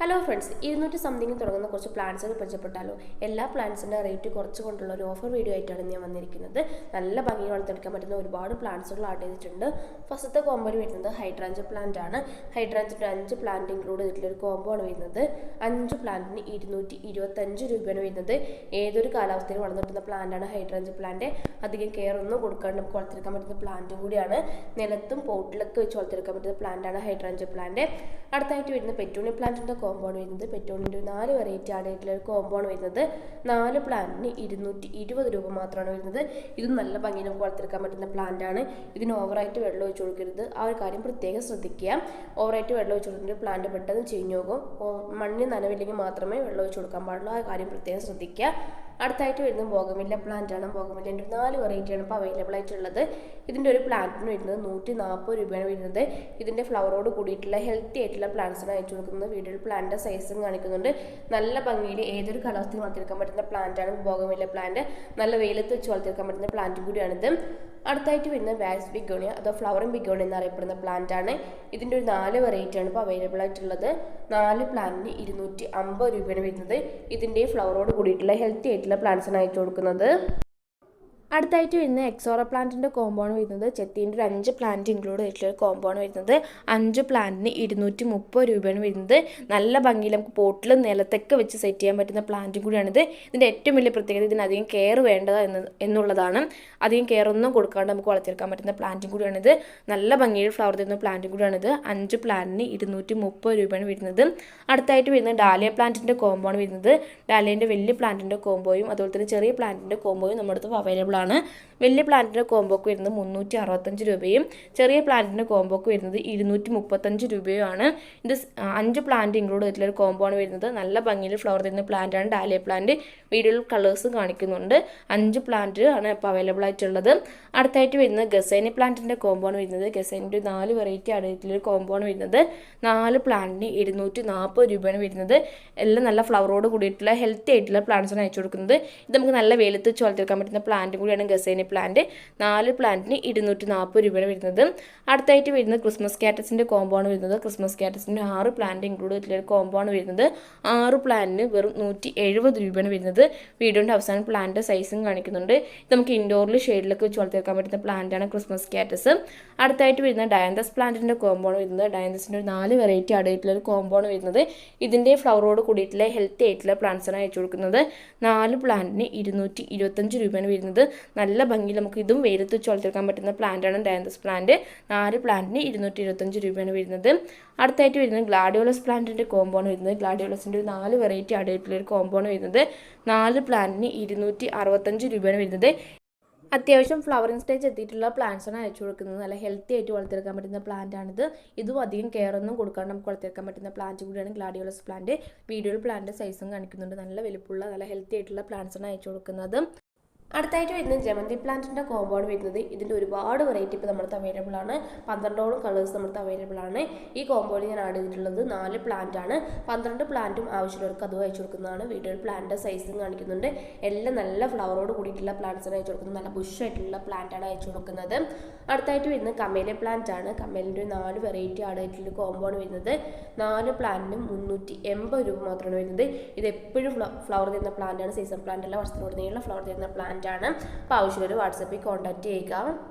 Hello friends ഇരുന്നൂറ്റി something തുടങ്ങുന്ന കുറച്ച് പ്ലാൻസുകൾ പരിചയപ്പെട്ടാലോ? എല്ലാ പ്ലാൻസിന്റെ റേറ്റ് കുറച്ച് കൊണ്ടുള്ള ഒരു ഓഫർ വീഡിയോ ആയിട്ടാണ് ഞാൻ വന്നിരിക്കുന്നത്. നല്ല ഭംഗി വളർത്തെടുക്കാൻ പറ്റുന്ന ഒരുപാട് പ്ലാന്റ്സുകൾ ആഡ് ചെയ്തിട്ടുണ്ട്. ഫസ്റ്റത്തെ കോമ്പോയിൽ വരുന്നത് ഹൈഡ്രാഞ്ച് പ്ലാന്റ് ആണ്. ഹൈഡ്രാഞ്ചിന്റെ അഞ്ച് പ്ലാന്റ് ഇൻക്ലൂഡ് ചെയ്തിട്ടുള്ള ഒരു കോമ്പോ ആണ് വരുന്നത്. അഞ്ച് പ്ലാന്റിന് ഇരുന്നൂറ്റി ഇരുപത്തഞ്ച് രൂപയാണ് വരുന്നത്. ഏതൊരു കാലാവസ്ഥയിൽ വളർന്നിട്ടുന്ന പ്ലാന്റാണ് ഹൈഡ്രാഞ്ച് പ്ലാന്റ് അധികം കെയർ ഒന്നും കൊടുക്കാണ്ട് നമുക്ക് വളർത്തിയെടുക്കാൻ പറ്റുന്ന പ്ലാന്റ് കൂടിയാണ്. നിലത്തും പോട്ടിലൊക്കെ വെച്ച് വളർത്തിയെടുക്കാൻ പറ്റുന്ന പ്ലാന്റാണ് ഹൈഡ്രാഞ്ച് പ്ലാന്റ് അടുത്തായിട്ട് വരുന്ന പെറ്റൂണി പ്ലാന്റിന്റെ കോമ്പൗണ്ട് വരുന്നത് പെട്രോളിന്റെ നാല് വെറൈറ്റി ആയിട്ടുള്ള ഒരു കോമ്പൗണ്ട് വരുന്നത്. നാല് പ്ലാന്റിന് ഇരുന്നൂറ്റി ഇരുപത് രൂപ മാത്രമാണ് വരുന്നത്. ഇത് നല്ല ഭംഗി നമുക്ക് വളർത്തിയെടുക്കാൻ പറ്റുന്ന പ്ലാന്റ് ആണ്. ഇതിന് ഓവറായിട്ട് വെള്ളം ഒഴിച്ചു കൊടുക്കരുത്. ആ ഒരു കാര്യം പ്രത്യേകം ശ്രദ്ധിക്കുക. ഓവറായിട്ട് വെള്ളം ഒഴിച്ചു കൊടുത്തിട്ട് പ്ലാന്റ് പെട്ടെന്ന് ചീഞ്ഞു പോകും. മണ്ണിന് നനവില്ലെങ്കിൽ മാത്രമേ വെള്ളം ഒഴിച്ചു കൊടുക്കാൻ പാടുള്ളൂ. ആ കാര്യം പ്രത്യേകം ശ്രദ്ധിക്കുക. അടുത്തായിട്ട് വരുന്നത് ബോഗമില്ല പ്ലാന്റ് ആണ് ബോഗമില്ലിന്റെ നാല് വെറൈറ്റിയാണ് ഇപ്പോൾ അവൈലബിൾ ആയിട്ടുള്ളത്. ഇതിന്റെ ഒരു പ്ലാന്റിന് വരുന്നത് നൂറ്റി നാൽപ്പത് രൂപയാണ് വരുന്നത്. ഇതിന്റെ ഫ്ലവറോട് കൂടിയിട്ടുള്ള ഹെൽത്തി ആയിട്ടുള്ള പ്ലാന്റ്സാണ് അയച്ചു കൊടുക്കുന്നത്. വീഡിയോയിൽ പ്ലാന്റിന്റെ സൈസും കാണിക്കുന്നുണ്ട്. നല്ല ഭംഗിയിൽ ഏതൊരു കളർത്തിൽ വളർത്തിയെടുക്കാൻ പറ്റുന്ന പ്ലാന്റാണ് ബോഗമില്ല പ്ലാന്റ് നല്ല വെയിലത്ത് വെച്ച് വളർത്തിയെടുക്കാൻ പറ്റുന്ന പ്ലാന്റ് കൂടിയാണിത്. അടുത്തായിട്ട് വരുന്ന വാക്സ് ബിഗോണിയ അതോ ഫ്ലവറിംഗ് ബിഗോണിയ എന്നറിയപ്പെടുന്ന പ്ലാന്റ് ആണ്. ഇതിന്റെ ഒരു നാല് വെറൈറ്റി ആണ് ഇപ്പോൾ അവൈലബിൾ ആയിട്ടുള്ളത്. നാല് പ്ലാന്റിന് ഇരുന്നൂറ്റി അമ്പത് രൂപയാണ് വരുന്നത്. ഇതിന്റെ ഫ്ലവറോട് കൂടിയിട്ടുള്ള ഹെൽത്തി ആയിട്ടുള്ള പ്ലാന്റ്സാണ് അയച്ചു കൊടുക്കുന്നത്. അടുത്തായിട്ട് വരുന്ന എക്സോറ പ്ലാന്റിന്റെ കോമ്പൗണ്ട് വരുന്നത് ചെത്തീന്റെ ഒരു അഞ്ച് പ്ലാന്റ് ഇൻക്ലൂഡ് ചെയ്തിട്ടുള്ള ഒരു കോമ്പൗണ്ട് വരുന്നത്. അഞ്ച് പ്ലാന്റിന് ഇരുന്നൂറ്റി മുപ്പത് രൂപയാണ് വരുന്നത്. നല്ല ഭംഗിയിൽ നമുക്ക് പോട്ടിൽ നിലത്തൊക്കെ വെച്ച് സെറ്റ് ചെയ്യാൻ പറ്റുന്ന പ്ലാന്റും കൂടിയാണിത്. ഇതിന്റെ ഏറ്റവും വലിയ പ്രത്യേകത ഇതിന് അധികം കെയർ വേണ്ടത് എന്ന് എന്നുള്ളതാണ്. അധികം കെയർ ഒന്നും കൊടുക്കാണ്ട് നമുക്ക് വളർത്തിയെടുക്കാൻ പറ്റുന്ന പ്ലാന്റും കൂടിയാണിത്. നല്ല ഭംഗിയിൽ ഫ്ലവർ തരുന്ന പ്ലാന്റും കൂടിയാണിത്. അഞ്ച് പ്ലാന്റിന് ഇരുന്നൂറ്റി മുപ്പത് രൂപയാണ് വരുന്നത്. അടുത്തായിട്ട് വരുന്ന ഡാലിയ പ്ലാന്റിന്റെ കോമ്പൗണ്ട് വരുന്നത്. ഡാലിയന്റെ വലിയ പ്ലാന്റിന്റെ കോമ്പോയും അതുപോലെ തന്നെ ചെറിയ പ്ലാന്റിന്റെ കോമ്പോയും നമ്മുടെ അടുത്ത് അവൈലബിൾ ആണ് വലിയ പ്ലാന്റിന്റെ കോംബോക്ക് വരുന്നത് മുന്നൂറ്റി അറുപത്തഞ്ച് രൂപയും ചെറിയ പ്ലാന്റിന്റെ കോംബോക്ക് വരുന്നത് ഇരുന്നൂറ്റി മുപ്പത്തഞ്ച് രൂപയുമാണ്. ഇത് അഞ്ച് പ്ലാന്റ് ഇൻക്ലൂഡ് ചെയ്തിട്ടുള്ള ഒരു കോംബോ ആണ് വരുന്നത്. നല്ല ഭംഗിയിൽ ഫ്ലവർ തരുന്ന പ്ലാന്റാണ് ഡാലിയ പ്ലാന്റ് വീഡിയോയിൽ കളേഴ്സും കാണിക്കുന്നുണ്ട്. അഞ്ച് പ്ലാന്റ് ആണ് ഇപ്പോൾ അവൈലബിൾ ആയിട്ടുള്ളത്. അടുത്തായിട്ട് വരുന്നത് ഗസൈനി പ്ലാന്റിന്റെ കോംബോ ആണ് വരുന്നത്. ഗസൈനിന്റെ നാല് വെറൈറ്റി അടയിട്ടുള്ളൊരു കോംബോ ആണ് വരുന്നത്. നാല് പ്ലാന്റിന് ഇരുന്നൂറ്റി നാൽപ്പത് രൂപയാണ് വരുന്നത്. എല്ലാം നല്ല ഫ്ലവറോട് കൂടിയിട്ടുള്ള ഹെൽത്തി ആയിട്ടുള്ള പ്ലാന്റ്സാണ് അയച്ചു കൊടുക്കുന്നത്. ഇത് നമുക്ക് നല്ല വെയിലത്ത് വളർത്തിയെടുക്കാൻ പറ്റുന്ന പ്ലാന്റ് കൂടിയാണ് ഗസേനി പ്ലാന്റ്. നാല് പ്ലാന്റിന് ഇരുന്നൂറ്റി നാൽപ്പത് രൂപയാണ് വരുന്നത്. അടുത്തായിട്ട് വരുന്നത് ക്രിസ്മസ് കാറ്റസിന്റെ കോമ്പൗണ്ട് വരുന്നത്. ക്രിസ്മസ് കാറ്റസിന്റെ ആറ് പ്ലാന്റ് ഇൻക്ലൂഡ് ചെയ്തിട്ടുള്ള കോമ്പൗണ്ട് വരുന്നത്. ആറ് പ്ലാന്റിന് വെറും നൂറ്റി എഴുപത് രൂപയാണ് വരുന്നത്. വീഡിയോന്റെ അവസാനം പ്ലാന്റ് സൈസും കാണിക്കുന്നുണ്ട്. നമുക്ക് ഇൻഡോറിൽ ഷെയ്ഡിലൊക്കെ വെച്ച് വളർത്തിയെടുക്കാൻ പറ്റുന്ന പ്ലാന്റാണ് ക്രിസ്മസ് കാറ്റസ്. അടുത്തായിട്ട് വരുന്ന ഡയന്തസ് പ്ലാന്റിന്റെ കോമ്പൗണ്ട് വരുന്നത്. ഡയന്തസിന്റെ ഒരു നാല് വെറൈറ്റി അടയിട്ടുള്ള ഒരു കോമ്പൗണ്ട് വരുന്നത്. ഇതിന്റെ ഫ്ലവറോട് കൂടിയിട്ടുള്ള ഹെൽത്തി ആയിട്ടുള്ള പ്ലാന്റ്സാണ് അയച്ചു കൊടുക്കുന്നത്. നാല് പ്ലാന്റിന് ഇരുന്നൂറ്റി ഇരുപത്തഞ്ച് രൂപയാണ് വരുന്നത്. നല്ല ഭംഗിയിൽ നമുക്ക് ഇതും വെയിലത്ത് വെച്ച് വളർത്തിയെടുക്കാൻ പറ്റുന്ന പ്ലാന്റാണ് ഡയന്തസ് പ്ലാന്റ് നാല് പ്ലാന്റിന് ഇരുന്നൂറ്റി ഇരുപത്തഞ്ച് രൂപയാണ് വരുന്നത്. അടുത്തായിട്ട് വരുന്നത് ഗ്ലാഡിയോളസ് പ്ലാന്റിന്റെ കോമ്പൗണ്ട് വരുന്നത്. ഗ്ലാഡിയോളസിന്റെ ഒരു നാല് വെറൈറ്റി അടയിട്ടുള്ള ഒരു കോമ്പൗണ്ട് വരുന്നത്. നാല് പ്ലാന്റിന് ഇരുന്നൂറ്റി അറുപത്തഞ്ച് രൂപയാണ് വരുന്നത്. അത്യാവശ്യം ഫ്ലവറിങ് സ്റ്റേജ് എത്തിയിട്ടുള്ള പ്ലാന്റ്സാണ് അയച്ചു കൊടുക്കുന്നത്. നല്ല ഹെൽത്തി ആയിട്ട് വളർത്തിയെടുക്കാൻ പറ്റുന്ന പ്ലാന്റ് ആണിത്. ഇതും അധികം കെയർ ഒന്നും കൊടുക്കാണ്ട് നമുക്ക് വളർത്തിയെടുക്കാൻ പറ്റുന്ന പ്ലാന്റ് കൂടിയാണ് ഗ്ലാഡിയോളസ് പ്ലാന്റ് വീഡിയോയിൽ പ്ലാന്റ് സൈസും കാണിക്കുന്നുണ്ട്. നല്ല വലുപ്പമുള്ള നല്ല ഹെൽത്തി ആയിട്ടുള്ള പ്ലാന്റ്സാണ് അയച്ചു കൊടുക്കുന്നത്. അടുത്തായിട്ട് വരുന്ന ജമന്തി പ്ലാന്റിന്റെ കോമ്പൗണ്ട് വരുന്നത്. ഇതിന്റെ ഒരുപാട് വെറൈറ്റി ഇപ്പോൾ നമ്മുടെ അവൈലബിൾ ആണ്. പന്ത്രണ്ടോളം കളേഴ്സ് നമ്മുടെ അവൈലബിൾ ആണ്. ഈ കോമ്പൗണ്ട് ഞാൻ ആഡ് ചെയ്തിട്ടുള്ളത് നാല് പ്ലാന്റ് ആണ്. പന്ത്രണ്ട് പ്ലാന്റും ആവശ്യമുള്ളവർക്ക് അതും അയച്ചു കൊടുക്കുന്നതാണ്. വീട്ടിൽ പ്ലാന്റിന്റെ സൈസും കാണിക്കുന്നുണ്ട്. എല്ലാം നല്ല ഫ്ലവറോട് കൂടിയിട്ടുള്ള പ്ലാന്റ്സാണ് അയച്ചു കൊടുക്കുന്നത്. നല്ല ബുഷായിട്ടുള്ള ആണ് അയച്ചു കൊടുക്കുന്നത്. അടുത്തായിട്ട് വരുന്നത് കമേലെ പ്ലാന്റ് ആണ്. കമേലിന്റെ നാല് വെറൈറ്റി ആഡ് ആയിട്ടുള്ള കോമ്പൗണ്ട് വരുന്നത്. നാല് പ്ലാന്റിനും മുന്നൂറ്റി എൺപത് രൂപ മാത്രമാണ് വരുന്നത്. ഇത് എപ്പോഴും ഫ്ലവർ തരുന്ന പ്ലാന്റാണ് സീസൺ പ്ലാന്റ് അല്ല വർഷത്തിനോട് നീളം ഫ്ലവർ തരുന്ന പ്ലാന്റ് ആണ്. അപ്പോൾ ആവശ്യമുള്ളവർ വാട്സപ്പിൽ കോൺടാക്റ്റ് ചെയ്യുക.